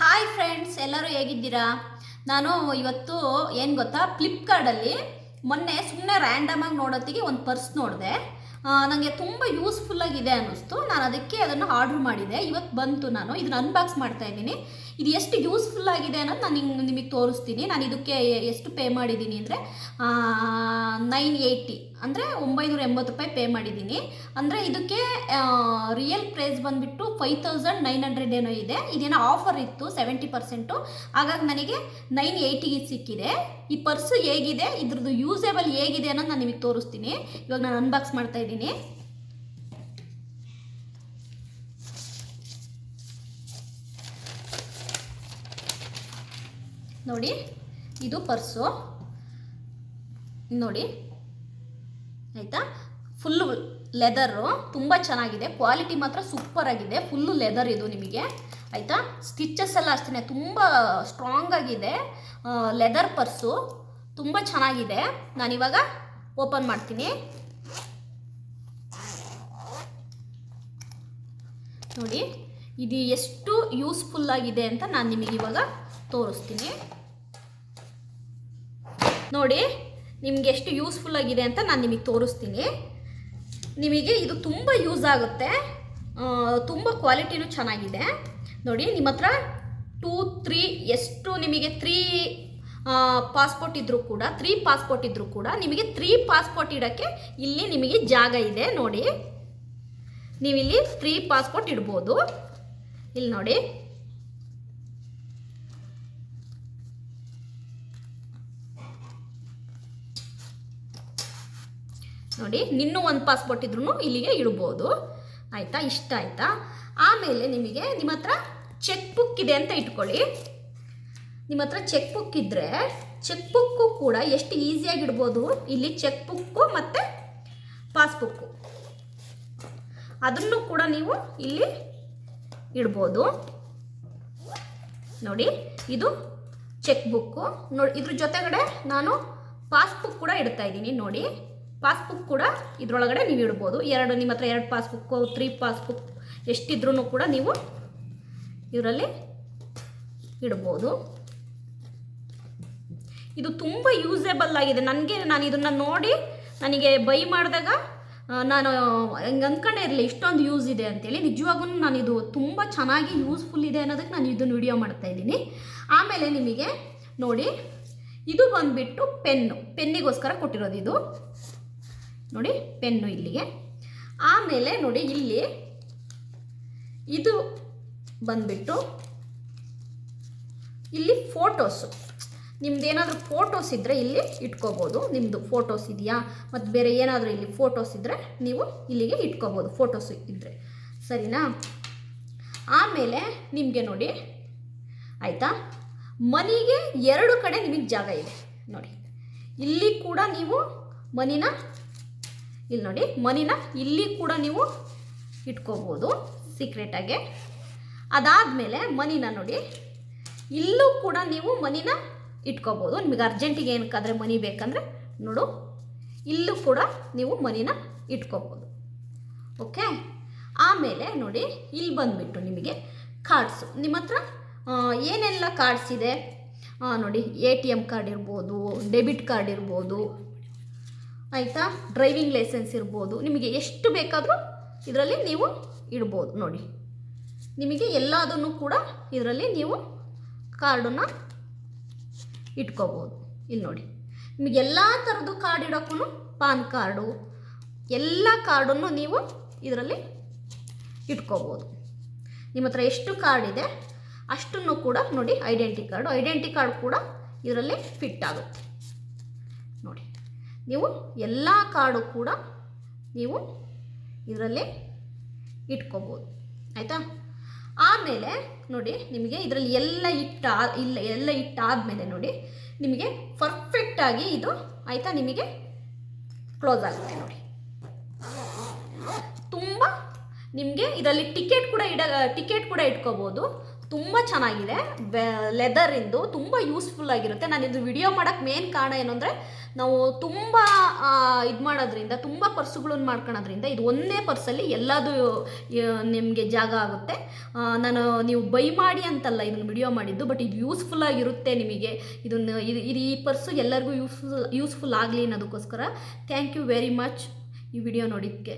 Hi friends ಎಲ್ಲರೂ ಹೇಗಿದ್ದೀರಾ? ನಾನು ಇವತ್ತು ಏನು ಗೊತ್ತಾ? ಫ್ಲಿಪ್ಕಾರ್ಟಲ್ಲಿ ಮೊನ್ನೆ ಸುಮ್ಮನೆ ರ್ಯಾಂಡಮಾಗಿ ನೋಡೋತ್ತಿಗೆ ಒಂದು ಪರ್ಸ್ ನೋಡಿದೆ. ನನಗೆ ತುಂಬ ಯೂಸ್ಫುಲ್ಲಾಗಿದೆ ಅನ್ನಿಸ್ತು. ನಾನು ಅದಕ್ಕೆ ಅದನ್ನು ಆರ್ಡ್ರ್ ಮಾಡಿದೆ. ಇವತ್ತು ಬಂತು ನಾನು. ಇದನ್ನು ಅನ್ಬಾಕ್ಸ್ ಮಾಡ್ತಾ ಇದ್ದೀನಿ. ಇದು ಎಷ್ಟು ಯೂಸ್ಫುಲ್ ಆಗಿದೆ ಅನ್ನೋದು ನಾನು ನಿಮ್ಗೆ ನಿಮಗೆ ತೋರಿಸ್ತೀನಿ. ನಾನು ಇದಕ್ಕೆ ಎಷ್ಟು ಪೇ ಮಾಡಿದ್ದೀನಿ ಅಂದರೆ ನೈನ್ ಏಯ್ಟಿ ಅಂದರೆ ಒಂಬೈನೂರ ಎಂಬತ್ತು ರೂಪಾಯಿ ಪೇ ಮಾಡಿದ್ದೀನಿ ಅಂದರೆ ಇದಕ್ಕೆ ರಿಯಲ್ ಪ್ರೈಸ್ ಬಂದುಬಿಟ್ಟು ಫೈವ್ ತೌಸಂಡ್ ನೈನ್ ಹಂಡ್ರೆಡ್ ಏನೋ ಇದೆ. ಇದೇನೋ ಆಫರ್ ಇತ್ತು ಸೆವೆಂಟಿ ಪರ್ಸೆಂಟು ಹಾಗಾಗಿ ನನಗೆ ನೈನ್ ಏಯ್ಟಿಗೆ ಸಿಕ್ಕಿದೆ. ಈ ಪರ್ಸು ಹೇಗಿದೆ, ಇದ್ರದ್ದು ಯೂಸೇಬಲ್ ಹೇಗಿದೆ ಅನ್ನೋದು ನಾನು ನಿಮಗೆ ತೋರಿಸ್ತೀನಿ. ಇವಾಗ ನಾನು ಅನ್ಬಾಕ್ಸ್ ಮಾಡ್ತಾ ಇದ್ದೀನಿ. ನೋಡಿ, ಇದು ಪರ್ಸು. ನೋಡಿ, ಆಯಿತಾ? ಫುಲ್ಲು ಲೆದರು ತುಂಬ ಚೆನ್ನಾಗಿದೆ. ಕ್ವಾಲಿಟಿ ಮಾತ್ರ ಸೂಪರ್ ಆಗಿದೆ ಫುಲ್ಲು ಲೆದರ್ ಇದು ನಿಮಗೆ. ಆಯಿತಾ? ಸ್ಟಿಚಸ್ ಎಲ್ಲ ಅಷ್ಟೇ ತುಂಬ ಸ್ಟ್ರಾಂಗ್ ಆಗಿದೆ. Leather purse. ತುಂಬ ಚೆನ್ನಾಗಿದೆ. ನಾನಿವಾಗ ಓಪನ್ ಮಾಡ್ತೀನಿ. ನೋಡಿ, ಇದು ಎಷ್ಟು ಯೂಸ್ಫುಲ್ ಆಗಿದೆ ಅಂತ ನಾನು ನಿಮಗೆ ಇವಾಗ ತೋರಿಸ್ತೀನಿ. ನೋಡಿ, ನಿಮ್ಗೆ ಎಷ್ಟು ಯೂಸ್ಫುಲ್ ಆಗಿದೆ ಅಂತ ನಾನು ನಿಮಗೆ ತೋರಿಸ್ತೀನಿ. ನಿಮಗೆ ಇದು ತುಂಬ ಯೂಸ್ ಆಗುತ್ತೆ. ತುಂಬ ಕ್ವಾಲಿಟಿನೂ ಚೆನ್ನಾಗಿದೆ. ನೋಡಿ, ನಿಮ್ಮ ಹತ್ರ ಟೂ ತ್ರೀ ಎಷ್ಟು ನಿಮಗೆ ತ್ರೀ ಪಾಸ್ಪೋರ್ಟ್ ಇದ್ದರೂ ಕೂಡ ತ್ರೀ ಪಾಸ್ಪೋರ್ಟ್ ಇದ್ದರೂ ಕೂಡ ನಿಮಗೆ ತ್ರೀ ಪಾಸ್ಪೋರ್ಟ್ ಇಡೋಕ್ಕೆ ಇಲ್ಲಿ ನಿಮಗೆ ಜಾಗ ಇದೆ. ನೋಡಿ, ನೀವಿಲ್ಲಿ ತ್ರೀ ಪಾಸ್ಪೋರ್ಟ್ ಇಡ್ಬೋದು. ಇಲ್ಲಿ ನೋಡಿ ನೋಡಿ, ನಿನ್ನೂ ಒಂದು ಪಾಸ್ಪೋರ್ಟ್ ಇದ್ರೂ ಇಲ್ಲಿಗೆ ಇಡ್ಬೋದು. ಆಯಿತಾ? ಇಷ್ಟ ಆಯಿತಾ? ಆಮೇಲೆ ನಿಮಗೆ ನಿಮ್ಮ ಹತ್ರ ಚೆಕ್ ಬುಕ್ ಇದೆ ಅಂತ ಇಟ್ಕೊಳ್ಳಿ. ನಿಮ್ಮ ಹತ್ರ ಚೆಕ್ ಬುಕ್ ಇದ್ದರೆ ಚೆಕ್ ಬುಕ್ಕು ಕೂಡ ಎಷ್ಟು ಈಸಿಯಾಗಿ ಇಡ್ಬೋದು? ಇಲ್ಲಿ ಚೆಕ್ ಬುಕ್ಕು ಮತ್ತು ಪಾಸ್ಬುಕ್ಕು ಅದನ್ನು ಕೂಡ ನೀವು ಇಲ್ಲಿ ಇಡ್ಬೋದು. ನೋಡಿ, ಇದು ಚೆಕ್ ಬುಕ್ಕು ನೋಡಿ, ಇದ್ರ ಜೊತೆಗಡೆ ನಾನು ಪಾಸ್ಬುಕ್ ಕೂಡ ಇಡ್ತಾ ಇದ್ದೀನಿ. ನೋಡಿ ಪಾಸ್ಬುಕ್ ಕೂಡ ಇದರೊಳಗಡೆ ನೀವು ಇಡ್ಬೋದು. ಎರಡು ನಿಮ್ಮ ಹತ್ರ ಎರಡು ಪಾಸ್ಬುಕ್ಕು, ತ್ರೀ ಪಾಸ್ಬುಕ್ ಎಷ್ಟಿದ್ರೂ ಕೂಡ ನೀವು ಇದರಲ್ಲಿ ಇಡ್ಬೋದು. ಇದು ತುಂಬ ಯೂಸೇಬಲ್ ಆಗಿದೆ. ನನಗೆ ನಾನು ಇದನ್ನು ನೋಡಿ ನನಗೆ ಬೈ ಮಾಡಿದಾಗ ನಾನು ಹೆಂಗೆ ಅಂದ್ಕೊಂಡೇ ಇರಲಿ ಇಷ್ಟೊಂದು ಯೂಸ್ ಇದೆ ಅಂತೇಳಿ. ನಿಜವಾಗೂ ನಾನು ಇದು ತುಂಬ ಚೆನ್ನಾಗಿ ಯೂಸ್ಫುಲ್ ಇದೆ ಅನ್ನೋದಕ್ಕೆ ನಾನು ಇದನ್ನು ವಿಡಿಯೋ ಮಾಡ್ತಾ ಇದ್ದೀನಿ. ಆಮೇಲೆ ನಿಮಗೆ ನೋಡಿ, ಇದು ಬಂದುಬಿಟ್ಟು ಪೆನ್ನು. ಪೆನ್ನಿಗೋಸ್ಕರ ಕೊಟ್ಟಿರೋದು ಇದು. ನೋಡಿ, ಪೆನ್ನು ಇಲ್ಲಿಗೆ. ಆಮೇಲೆ ನೋಡಿ, ಇಲ್ಲಿ ಇದು ಬಂದುಬಿಟ್ಟು ಇಲ್ಲಿ ಫೋಟೋಸು. ನಿಮ್ದು ಏನಾದರೂ ಫೋಟೋಸ್ ಇದ್ದರೆ ಇಲ್ಲಿ ಇಟ್ಕೋಬೋದು. ನಿಮ್ಮದು ಫೋಟೋಸ್ ಇದೆಯಾ? ಮತ್ತು ಬೇರೆ ಏನಾದರೂ ಇಲ್ಲಿ ಫೋಟೋಸ್ ಇದ್ದರೆ ನೀವು ಇಲ್ಲಿಗೆ ಇಟ್ಕೋಬೋದು, ಫೋಟೋಸ್ ಇದ್ದರೆ ಸರಿನಾ? ಆಮೇಲೆ ನಿಮಗೆ ನೋಡಿ, ಆಯಿತಾ? ಮನಿಗೆ ಎರಡು ಕಡೆ ನಿಮಗೆ ಜಾಗ ಇದೆ. ನೋಡಿ, ಇಲ್ಲಿ ಕೂಡ ನೀವು ಮನಿನ ಇಲ್ಲಿ ನೋಡಿ, ಮನಿನ ಇಲ್ಲಿ ಕೂಡ ನೀವು ಇಟ್ಕೋಬೋದು ಸೀಕ್ರೆಟಾಗೆ ಅದಾದಮೇಲೆ ಮನಿನ ನೋಡಿ, ಇಲ್ಲೂ ಕೂಡ ನೀವು ಮನಿನ ಇಟ್ಕೋಬೋದು. ನಿಮಗೆ ಅರ್ಜೆಂಟಿಗೆ ಏನಕ್ಕಾದ್ರೆ ಮನಿ ಬೇಕಂದರೆ ನೋಡು, ಇಲ್ಲೂ ಕೂಡ ನೀವು ಮನಿನ ಇಟ್ಕೋಬೋದು. ಓಕೆ ಆಮೇಲೆ ನೋಡಿ, ಇಲ್ಲಿ ಬಂದುಬಿಟ್ಟು ನಿಮಗೆ ಕಾರ್ಡ್ಸು ನಿಮ್ಮ ಹತ್ರ ಏನೆಲ್ಲ ಕಾರ್ಡ್ಸ್ ಇದೆ? ನೋಡಿ ಎ ಟಿ ಎಂ ಕಾರ್ಡ್ ಇರ್ಬೋದು ಡೆಬಿಟ್ ಕಾರ್ಡ್ ಇರ್ಬೋದು ಆಯಿತಾ? ಡ್ರೈವಿಂಗ್ ಲೈಸೆನ್ಸ್ ಇರ್ಬೋದು. ನಿಮಗೆ ಎಷ್ಟು ಬೇಕಾದರೂ ಇದರಲ್ಲಿ ನೀವು ಇಡ್ಬೋದು ನೋಡಿ. ನಿಮಗೆ ಎಲ್ಲದನ್ನು ಕೂಡ ಇದರಲ್ಲಿ ನೀವು ಕಾರ್ಡನ್ನು ಇಟ್ಕೋಬೋದು. ಇಲ್ಲಿ ನೋಡಿ. ನಿಮಗೆ ಎಲ್ಲ ಥರದ್ದು ಕಾರ್ಡ್ ಇಡೋಕ್ಕೂ ಪಾನ್ ಕಾರ್ಡು, ಎಲ್ಲ ಕಾರ್ಡನ್ನು ನೀವು ಇದರಲ್ಲಿ ಇಟ್ಕೋಬೋದು. ನಿಮ್ಮ ಹತ್ರ ಎಷ್ಟು ಕಾರ್ಡ್ ಇದೆ ಅಷ್ಟನ್ನು ಕೂಡ ನೋಡಿ ಐಡೆಂಟಿ ಕಾರ್ಡು ಐಡೆಂಟಿ ಕಾರ್ಡ್ ಕೂಡ ಇದರಲ್ಲಿ ಫಿಟ್ ಆಗುತ್ತೆ. ನೀವು ಎಲ್ಲ ಕಾರ್ಡು ಕೂಡ ನೀವು ಇದರಲ್ಲಿ ಇಟ್ಕೋಬೋದು. ಆಯಿತಾ? ಆಮೇಲೆ ನೋಡಿ ನಿಮಗೆ ಇದರಲ್ಲಿ ಎಲ್ಲ ಇಟ್ಟ, ಇಲ್ಲ, ಎಲ್ಲ ಇಟ್ಟಾದಮೇಲೆ ನೋಡಿ ನಿಮಗೆ ಪರ್ಫೆಕ್ಟಾಗಿ ಇದು ಆಯಿತಾ? ನಿಮಗೆ ಕ್ಲೋಸ್ ಆಗುತ್ತೆ ನೋಡಿ. ತುಂಬ ನಿಮಗೆ ಇದರಲ್ಲಿ ಟಿಕೆಟ್ ಕೂಡ ಇಡ ಟಿಕೆಟ್ ಕೂಡ ಇಟ್ಕೋಬೋದು. ತುಂಬ ಚೆನ್ನಾಗಿದೆ. ಲೆದರಿಂದು ತುಂಬ ಯೂಸ್ಫುಲ್ ಆಗಿರುತ್ತೆ. ನಾನು ಇದು ವಿಡಿಯೋ ಮಾಡೋಕ್ಕೆ ಮೇನ್ ಕಾರಣ ಏನು ಅಂದರೆ, ನಾವು ತುಂಬ ಇದು ಮಾಡೋದ್ರಿಂದ, ತುಂಬ ಪರ್ಸುಗಳನ್ನ ಮಾಡ್ಕೊಳೋದ್ರಿಂದ ಇದು ಒಂದೇ ಪರ್ಸಲ್ಲಿ ಎಲ್ಲದು ನಿಮಗೆ ಜಾಗ ಆಗುತ್ತೆ. ನಾನು ನೀವು ಬೈ ಮಾಡಿ ಅಂತಲ್ಲ ಇದನ್ನು ವಿಡಿಯೋ ಮಾಡಿದ್ದು ಬಟ್ ಇದು ಯೂಸ್ಫುಲ್ ಆಗಿರುತ್ತೆ ನಿಮಗೆ. ಇದನ್ನು, ಇದು ಈ ಪರ್ಸು ಎಲ್ಲರಿಗೂ ಯೂಸ್ಫುಲ್ ಯೂಸ್ಫುಲ್ ಆಗಲಿ ಅನ್ನೋದಕ್ಕೋಸ್ಕರ. ಥ್ಯಾಂಕ್ ಯು ವೆರಿ ಮಚ್ ಈ ವಿಡಿಯೋ ನೋಡಿದ್ದಕ್ಕೆ